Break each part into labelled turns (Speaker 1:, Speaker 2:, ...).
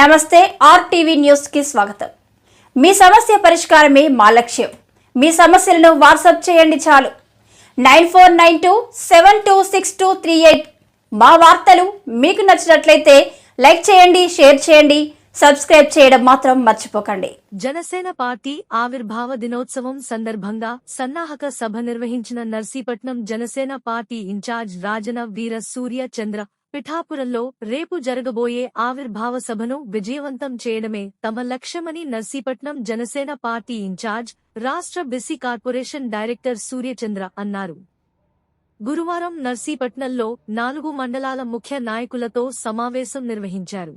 Speaker 1: నమస్తే ఆర్టీవీ న్యూస్కి స్వాగతం. మీ సమస్య పరిష్కారమే మా లక్ష్యం. మీ సమస్యలను వాట్సాప్ చేయండి చాలు. Nine four nine two seven two six two three eight మా వార్తలు మీకు నచ్చినట్లయితే లైక్ చేయండి షేర్ చేయండి సబ్స్క్రైబ్ చేయడం మాత్రం మర్చిపోకండి.
Speaker 2: జనసేన పార్టీ ఆవిర్భావ దినోత్సవం సందర్భంగా సన్నాహక సభ నిర్వహించిన నర్సీపట్నం జనసేన పార్టీ ఇన్ఛార్జ్ రాజన వీర సూర్య చంద్ర పిఠాపురంలో రేపు జరగబోయే ఆవిర్భావ సభను విజయవంతం చేయడమే తమ లక్ష్యమని నర్సీపట్నం జనసేన పార్టీ ఇన్ఛార్జ్ రాష్ట్ర బిసి కార్పొరేషన్ డైరెక్టర్ సూర్యచంద్ర అన్నారు. గురువారం నర్సీపట్నంలో నాలుగు మండలాల ముఖ్య నాయకులతో సమావేశం నిర్వహించారు.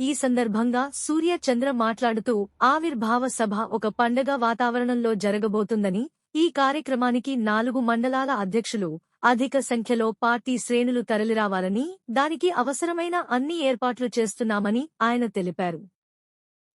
Speaker 2: ఈ సందర్భంగా సూర్య చంద్ర మాట్లాడుతూ ఆవిర్భావ సభ ఒక పండగ వాతావరణంలో జరగబోతుందని ఈ కార్యక్రమానికి నాలుగు మండలాల అధ్యక్షులు అధిక సంఖ్యలో పార్టీ శ్రేణులు తరలిరావాలని దానికి అవసరమైన అన్ని ఏర్పాట్లు చేస్తున్నామని ఆయన తెలిపారు.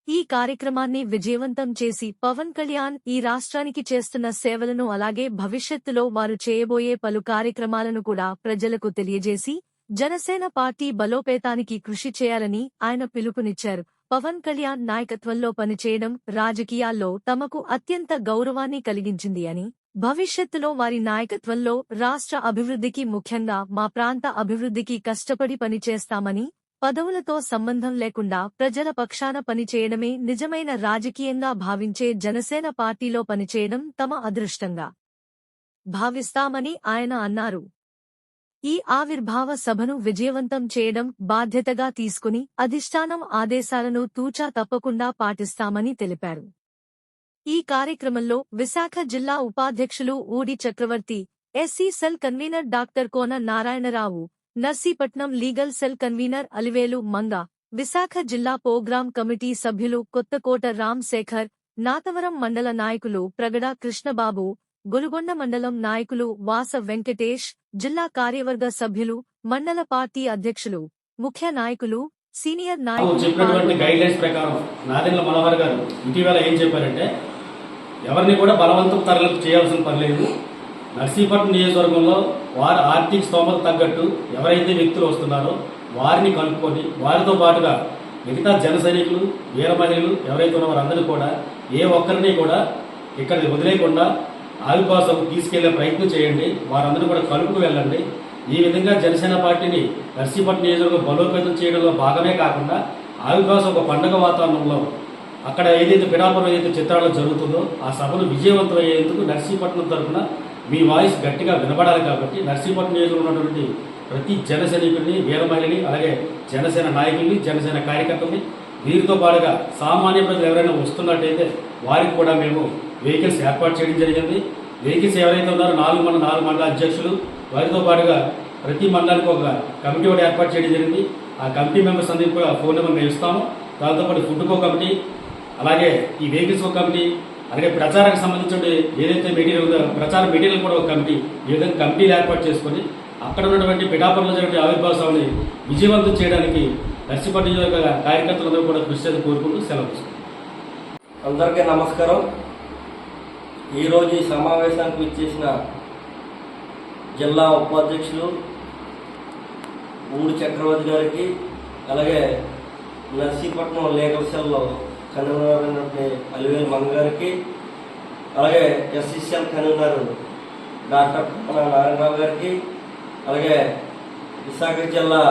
Speaker 2: ఈ కార్యక్రమాన్ని విజయవంతం చేసి పవన్ కళ్యాణ్ ఈ రాష్ట్రానికి చేస్తున్న సేవలను అలాగే భవిష్యత్తులో వారు చేయబోయే పలు కార్యక్రమాలను కూడా ప్రజలకు తెలియజేసి జనసేన పార్టీ బలోపేతానికి కృషి చేయాలని ఆయన పిలుపునిచ్చారు. పవన్ కళ్యాణ్ నాయకత్వంలో పనిచేయడం రాజకీయాల్లో తమకు అత్యంత గౌరవాన్ని కలిగించింది అని భవిష్యత్తులో వారి నాయకత్వంలో రాష్ట్ర అభివృద్ధికి ముఖ్యంగా మా ప్రాంత అభివృద్ధికి కష్టపడి పనిచేస్తామని పదవులతో సంబంధం లేకుండా ప్రజల పక్షాన పనిచేయడమే నిజమైన రాజకీయంగా భావించే జనసేన పార్టీలో పనిచేయడం తమ అదృష్టంగా భావిస్తామని ఆయన అన్నారు. ఈ ఆవిర్భావ సభను విజయవంతం చేయడం బాధ్యతగా తీసుకుని అధిష్టానం ఆదేశాలను తూచా తప్పకుండా పాటిస్తామని తెలిపారు. ఈ కార్యక్రమంలో విశాఖ జిల్లా ఉపాధ్యక్షులు Oodi Chakravarthi SC cell convener doctor Kona Narayanarao Narsipatnam legal cell convener Alivelu Manga Visakha జిల్లా ప్రోగ్రాం కమిటీ సభ్యులు కొత్తకోట రామ్ శేఖర్ నాతవరం మండల నాయకులు ప్రగడ కృష్ణబాబు గొలుగొండ మండలం నాయకులు వాస వెంకటేష్ జిల్లా కార్యవర్గ సభ్యులు మండల పార్టీ అధ్యక్షులు ముఖ్య నాయకులు సీనియర్
Speaker 3: చెప్పినటువంటి
Speaker 2: నాయకులు
Speaker 3: గైడ్ లైన్స్ ప్రకారం నాదెండ్ల మనోహర్ గారు ఇటీవల ఏం చెప్పారంటే ఎవరిని కూడా బలవంతం తరలింపు చేయాల్సిన పని లేదు. నర్సీపట్నం నియోజకవర్గంలో వారి ఆర్థిక స్తోమత తగ్గట్టు ఎవరైతే వ్యక్తులు వస్తున్నారో వారిని కలుపుకొని వారితో పాటుగా మిగతా జన సైనికులు వీర మహిళలు ఎవరైతే ఉన్నారో వారందరూ కూడా ఏ ఒక్కరిని కూడా ఇక్కడ వదిలేయకుండా ఆవిర్భాసం తీసుకెళ్ళే ప్రయత్నం చేయండి. వారందరూ కూడా కలుపుకు వెళ్ళండి. ఈ విధంగా జనసేన పార్టీని నర్సీపట్నం నియోజకవర్గం బలోపేతం చేయడంలో భాగమే కాకుండా ఆవిర్భాసం ఒక పండగ వాతావరణంలో అక్కడ ఏదైతే పిడాపురం ఏదైతే చిత్రాలు జరుగుతుందో ఆ సభను విజయవంతం అయ్యేందుకు నర్సీపట్నం తరఫున మీ వాయిస్ గట్టిగా వినబడాలి కాబట్టి నర్సీపట్నం నియోజకవర్గం ఉన్నటువంటి ప్రతి జన సైనికుల్ని వీర మహిళని అలాగే జనసేన నాయకుల్ని జనసేన కార్యకర్తల్ని వీరితో పాటుగా సామాన్య ప్రజలు ఎవరైనా వస్తున్నట్టయితే వారికి కూడా మేము వెహికల్స్ ఏర్పాటు చేయడం జరిగింది. వెహికల్స్ ఎవరైతే ఉన్నారో నాలుగు మండల నాలుగు మండల అధ్యక్షులు వారితో పాటుగా ప్రతి మండలానికి ఒక కమిటీ కూడా ఏర్పాటు చేయడం జరిగింది. ఆ కమిటీ మెంబర్స్ అందరికీ కూడా ఫోన్ నెంబర్ మేము ఇస్తాము. దాంతోపాటు ఫుడ్కో కమిటీ అలాగే ఈ వెహికల్స్ ఒక కమిటీ అలాగే ప్రచారానికి సంబంధించిన ఏదైతే మెటీరియల్ ఉందో ప్రచార మెటీరియల్ కూడా ఒక కమిటీ ఈ విధంగా కమిటీలు ఏర్పాటు చేసుకొని అక్కడ ఉన్నటువంటి పిఠాపురంలో జరిగే ఆవిర్భావ సభని విజయవంతం చేయడానికి నర్సిపట్నం నియోజకవర్గ కార్యకర్తలందరూ కూడా కృషి కోరుకుంటూ సెలవు
Speaker 4: అందరికీ నమస్కారం. ఈరోజు ఈ సమావేశానికి విచ్చేసిన జిల్లా ఉపాధ్యక్షులు ఊరు చక్రవర్తి గారికి అలాగే నర్సీపట్నం లీగల్ సెల్లో కన్వీనర్ అయినటువంటి అలివేలు మంగ గారికి అలాగే ఎస్సీసీఎల్ కన్వీనర్ డాక్టర్ నారాయణరావు గారికి అలాగే విశాఖ జిల్లా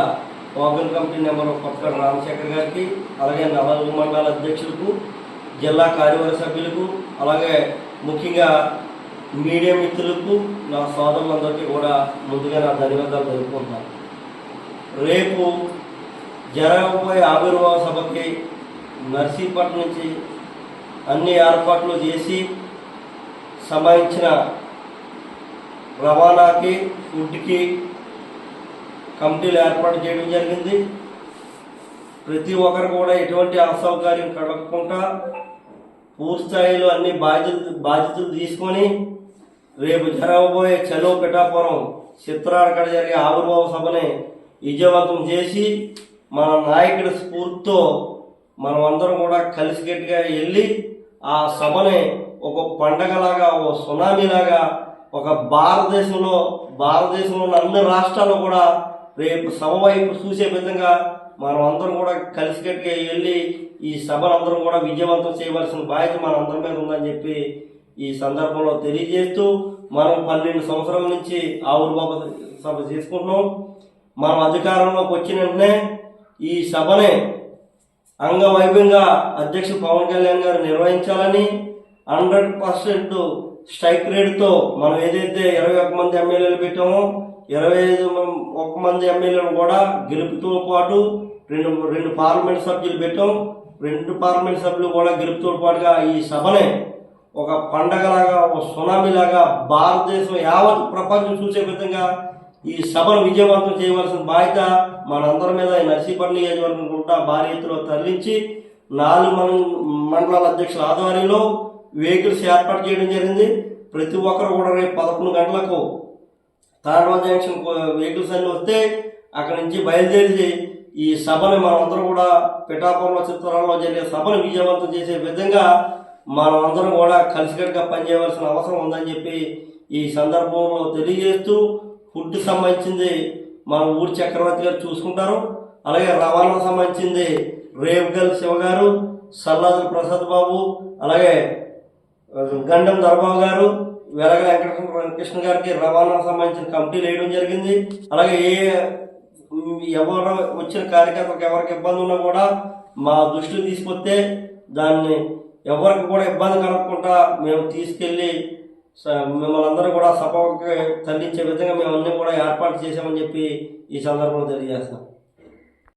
Speaker 4: ఓపెన్ కమిటీ నెంబర్ కొత్త రామశేఖర్ గారికి అలాగే నలుగు మండల అధ్యక్షులకు జిల్లా కార్యవర్గ సభ్యులకు అలాగే ముఖ్యంగా మీడియా మిత్రులకు నా సోదరులందరికీ కూడా ముందుగా నా ధన్యవాదాలు తెలుపుకుంటాను రేపు జరగబోయే ఆవిర్భావ సభకి నర్సీపట్నం నుంచి అన్ని ఏర్పాట్లు చేసి సంబంధించిన రవాణాకి ఫుడ్కి కమిటీలు ఏర్పాటు చేయడం జరిగింది. ప్రతి ఒక్కరు కూడా ఎటువంటి అసౌకర్యం కలగకుండా పూర్తిస్థాయిలో అన్ని బాధ్యత బాధ్యతలు తీసుకొని రేపు జరగబోయే చలో పిఠాపురం చిత్రాలక్కడ జరిగే ఆవిర్భావ సభని విజయవంతం చేసి మన నాయకుడి స్ఫూర్తితో మనం అందరం కూడా కలిసికట్టుగా వెళ్ళి ఆ సభని ఒక పండగలాగా ఒక సునామీలాగా ఒక భారతదేశంలో భారతదేశంలో ఉన్న అన్ని రాష్ట్రాల్లో కూడా రేపు సభ వైపు చూసే విధంగా మనం అందరం కూడా కలిసికట్టుగా వెళ్ళి ఈ సభను అందరం కూడా విజయవంతం చేయవలసిన బాధ్యత మన అందరి మీద ఉందని చెప్పి ఈ సందర్భంలో తెలియజేస్తూ మనం పన్నెండు సంవత్సరాల నుంచి ఆవిర్భావ సభ చేసుకుంటున్నాం. మనం అధికారంలోకి వచ్చిన వెంటనే ఈ సభని అంగవైభవంగా అధ్యక్షుడు పవన్ కళ్యాణ్ గారు నిర్వహించాలని హండ్రెడ్ పర్సెంట్ స్ట్రైక్ రేట్తో మనం ఏదైతే ఇరవై ఒక్క మంది ఎమ్మెల్యేలు పెట్టామో ఇరవై ఐదు ఒక ఒక్క మంది ఎమ్మెల్యేలను కూడా గెలుపుతో పాటు రెండు రెండు పార్లమెంట్ సభ్యులు పెట్టాం. రెండు పార్లమెంట్ సభ్యులు కూడా గెలుపుతో పాటుగా ఈ సభనే ఒక పండగలాగా ఒక సునామీలాగా భారతదేశం యావత్ ప్రపంచం చూసే విధంగా ఈ సభను విజయవంతం చేయవలసిన బాధ్యత మనందరి మీద ఈ నర్సీపల్లి నియోజకవర్గం కూడా భారీ ఎత్తులో తరలించి నాలుగు మన మండలాల అధ్యక్షుల ఆధ్వర్యంలో వెహికల్స్ ఏర్పాటు చేయడం జరిగింది. ప్రతి ఒక్కరు కూడా రేపు పదకొండు గంటలకు తాండవ జంక్షన్ వెహికల్స్ అన్ని వస్తే అక్కడి నుంచి బయలుదేరి ఈ సభని మనమందరం కూడా పిఠాపురంలో చిత్రాల్లో జరిగే సభను విజయవంతం చేసే విధంగా మనమందరం కూడా కలిసికట్టుగా పనిచేయవలసిన అవసరం ఉందని చెప్పి ఈ సందర్భంలో తెలియజేస్తూ ఫుడ్ సంబంధించింది మన ఊరి చక్రవర్తి గారు చూసుకుంటారు. అలాగే రవాణా సంబంధించింది రేవుగల్ శివ గారు సల్లాదుల ప్రసాద్ బాబు అలాగే గండం దర్బాబు గారు వెలగ వెంకటకృష్ణ గారికి రవాణా సంబంధించిన కమిటీలు వేయడం జరిగింది. అలాగే ఏ ఎవరు వచ్చిన కార్యకర్తలకు ఎవరికి ఇబ్బంది ఉన్నా కూడా మా దృష్టిని తీసుకొస్తే దాన్ని ఎవరికి కూడా ఇబ్బంది కలగకుండా మేము తీసుకెళ్ళి స- మిమ్మల్ని అందరూ కూడా సభకి తరలించే విధంగా మేము అన్ని కూడా ఏర్పాటు చేశామని చెప్పి ఈ సందర్భంలో తెలియజేస్తాం